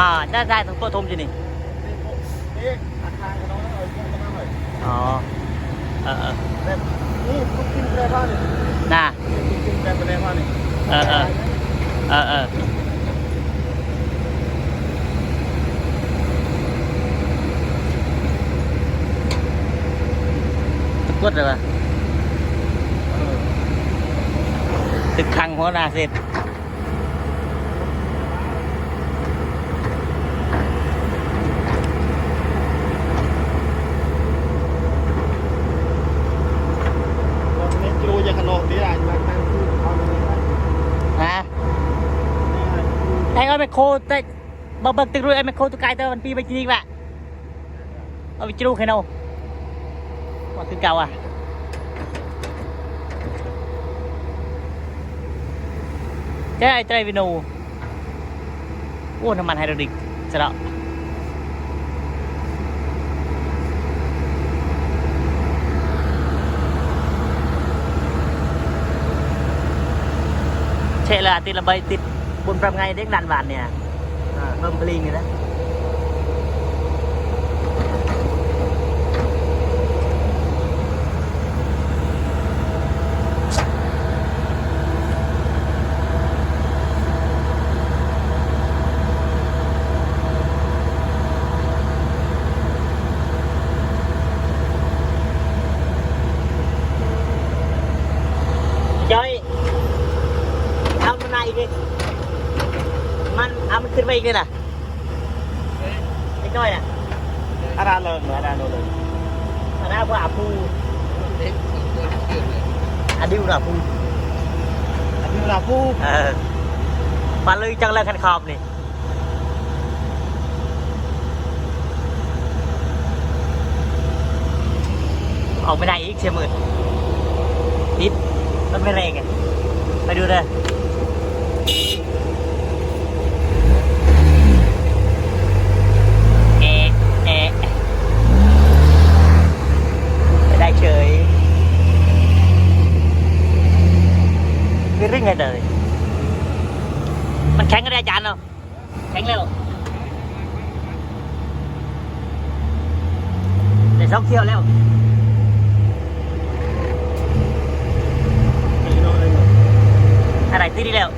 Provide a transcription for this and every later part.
อ่าได้ได้ทั้งตัวทมจีนี่นี่อาคารกับน้องเอาขึ้นมาหน่อยอ๋อเออเออแบบนี่ทุกกินแปรผ้านี่น่าทุกกินแปรแปรผ้านี่เออเออเออเออตึกกดเลยวะเออตึกคังหัวหน้าเสร็จ วันนี้จูจะขนมที่อ่านมาตั้งชื่อเขาเลยนะ ฮะไอ้เอาไปโคแต่บะเบิกตึกรุ่ยไอ้ไปโคตุกไกายเตอร์มันปีไปจริงๆว่ะเอาไปจรูใครเอาว่าคือเก่าอะเจ้าไอ้ไตรวินูโอ้น้ำมันไฮโดรลิกจะแล้วเชะเลยติดระเบิดติด บนปรับไงเด็กดันหวานเนี่ยอ่าเบิ่มปลิงนี่นะจอยเอามันไหนอีกดิมัน เอามันขึ้นไปอีกเลยนะไอ้จ้อยน่ะอาดาเลยเหมือนอาดาเลยอันนั้นว่าอาปูอันนี้ว่าอาปูอันนี้เวลาผู้เออมาเลยจังเลยคันขอบนี่ออกไม่ได้อีกเชียหมื่นนิดมันไม่แรงไงไปดูเลยเอะเอะ ไม่ได้เฉยไม่ริ่งไงเลยมันแข็งก็ได้อาจารย์เนาะแข็งแล้วเดี๋ยวสองเที่ยวแล้ว ตีโน่เลย อะไรตีดีแล้ว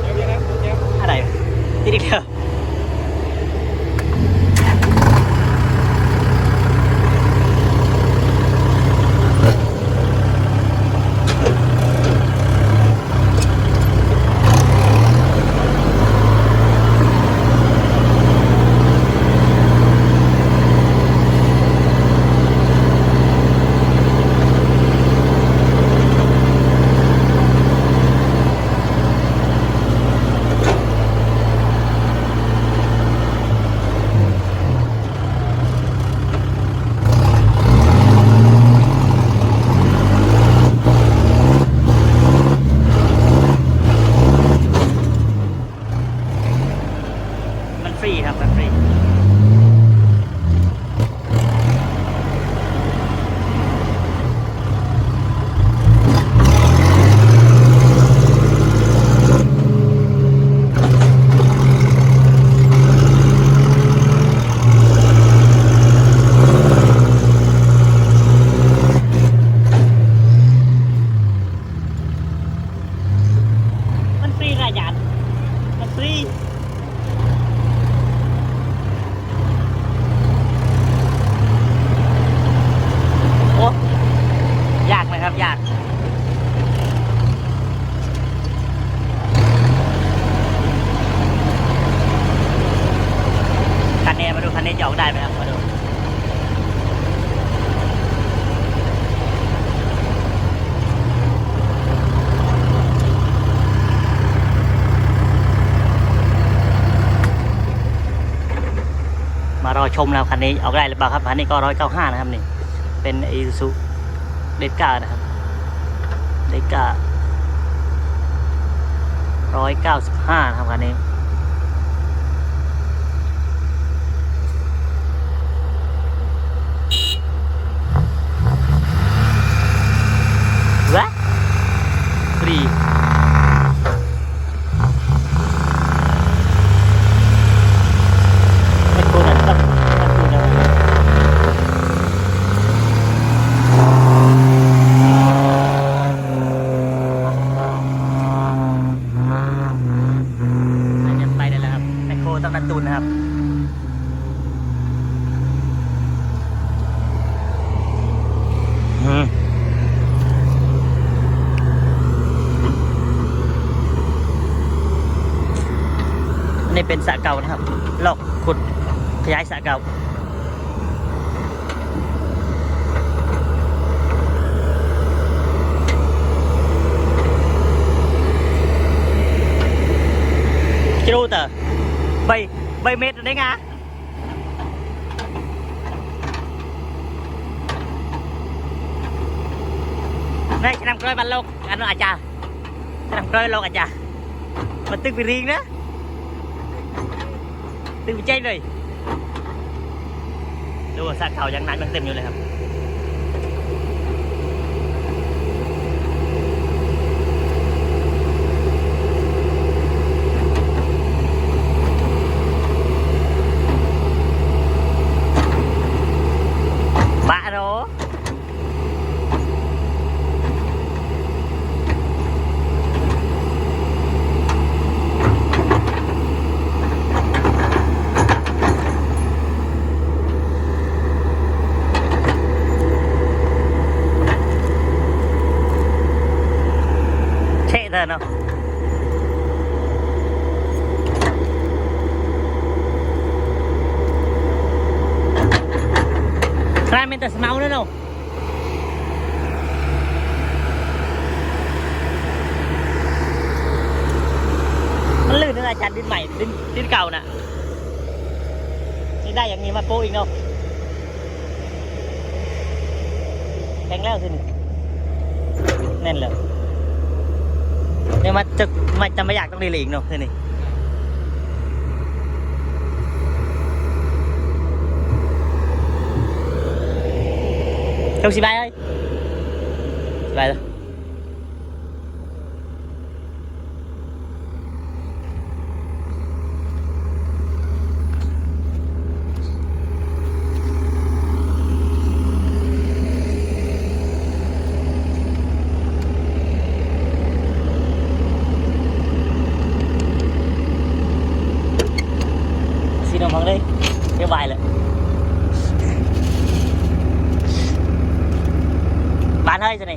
เดี๋ยวนะเดี๋ยว อะไรตีดีแล้วมันฟรีครับมันฟรีมันฟรีนะอาจารย์มันฟรี โอ้ยากไหมครับ ยาก คัันนี้จะออกได้ไหมครับมาดูมารอชมแล้วคันนี้ออกได้หรือเปล่าครับคันนี้ก็ร้อยเก้าห้านะครับนี่เป็นอีซูเดก้านะครับเดก้าร้อยเก้าสิบห้านะครับคันนี้ วะฟรี นี่เป็นสะเก่านะครับลอกขุดขยายสะเก่ากิโลเตอร์ใบใบเม็ดได้ไงนี่นำกล้วยมันโลกอันนั้นอาจารย์นำกล้วยโลกอาจารย์มาตึกไปเรียงนะ ตื่นใจเลย ดูสักเขายังนั้นมันเต็มอยู่เลยครับ บะโร เท่เนาะใครเป็นแต่สเมาเนอะเนาะมันลื่นนะอาจารย์ดินใหม่ดินดินเก่าน่ะนี่ได้อย่างนี้มาโปะอีกเนาะแข็งแล้วสินี่แน่นเลย เนี่ยมันจะมันจะไม่อยากต้องดีเลยอีกเนาะคือนี่เจ้าสิบายเอ้ยสบายเลย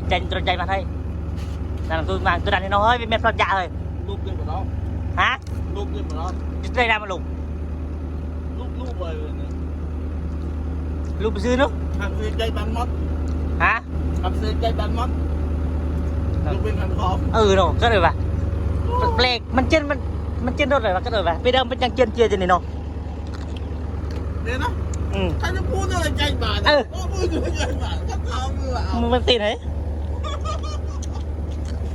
bạn ơi rồi này chạy tôi chạy bạn ơi là tôi mang tôi đặt đi nó hơi với mẹ phật dạ rồi ลูกขึ้นมาแล้ว hả ลูกขึ้นมาแล้ว đây ra mà lùng ลูกลูกเลยเนี่ย lùng dư nữa ทำเสียใจบันมด hả ทำเสียใจบันมดลูกเป็นคันคอ ừ rồi cất rồi bà plek mình trên mình mình trên đốt rồi bà cất rồi bà bây giờ mình đang trên chia trên này nó เนี่ยนะ ừ ถ้าจะพูดอะไรใจบาดเออก็พูดถึงใจบาดก็ทำเลยเอา mình tiền đấy bây giờ đi chưa hề ren cái đâu à bây mấy khăn kêu mô mong mình theo trên đốt tiền mình đi bay chưa bà รถถึงพัง mẹ rồi รถจะพังเลยเชื่อว่าจะพังหมดเลย mẹ rồi ren khăn đốt ren khăn đốt đồng phăng hay giờ นี่แหละพอลิงไอ้คันคอคันนึงเออ mẹ rồi nó mình free rồi thì free เออคันนึงเลยใจบ้าน ừ. ta nín mà hơi nữa นะ ta nín mà hơi เดี๋ยวนี้หน่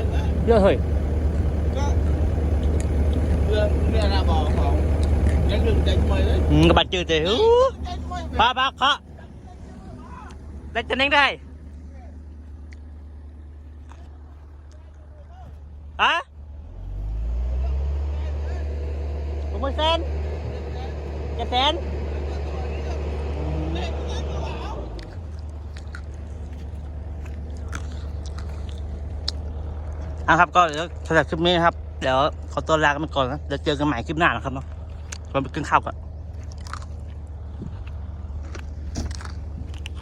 ยนนะ đưa thôi ก็เรื่องเนี่ยนะบอกของยังหนึ่งใจมวยเลย ừ, các bạn chưa thì hú ใจมวย ba ba khó lấy chân đánh đây hả một จะแฟนอะครับก็เดี๋ยวสำหรับคลิปนี้นะครับ เดี๋ยวขอตัวลากันไปก่อนนะเดี๋ยวเจอกันใหม่คลิปหน้านะครับเนาะเราไปกินข้าวกัน